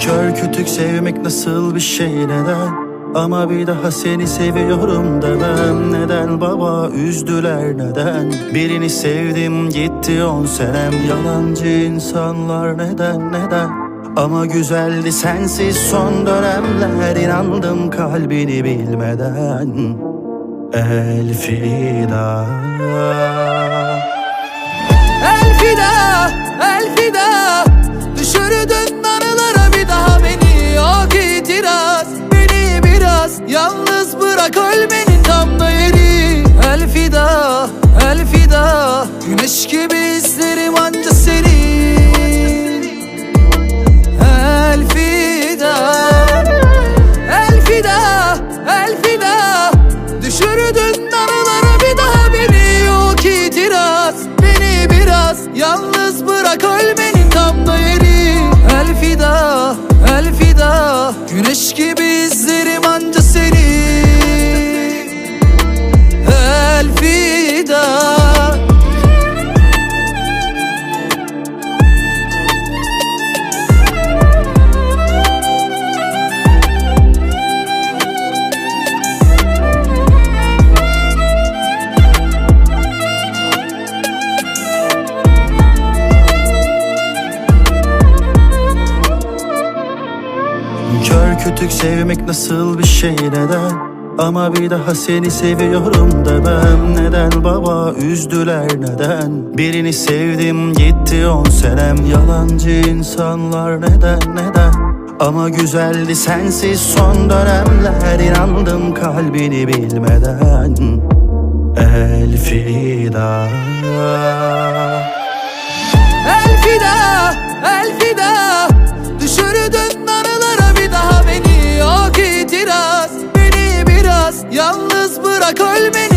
Kör kütük sevmek nasıl bir şey neden? Ama bir daha seni seviyorum demem. Neden baba üzdüler neden? Birini sevdim gitti on senem. Yalancı insanlar neden neden? Ama güzeldi sensiz son dönemler. İnandım kalbini bilmeden. Elfida Elfida, Ölmenin tam da yeri Elfida, elfida Güneş gibi Kör kütük sevmek nasıl bir şey neden? Ama bir daha seni seviyorum demem. Neden baba üzdüler neden? Birini sevdim gitti on senem. Yalancı insanlar neden neden? Ama güzeldi sensiz son dönemler. İnandım kalbini bilmeden. Elfida Elfida, bırak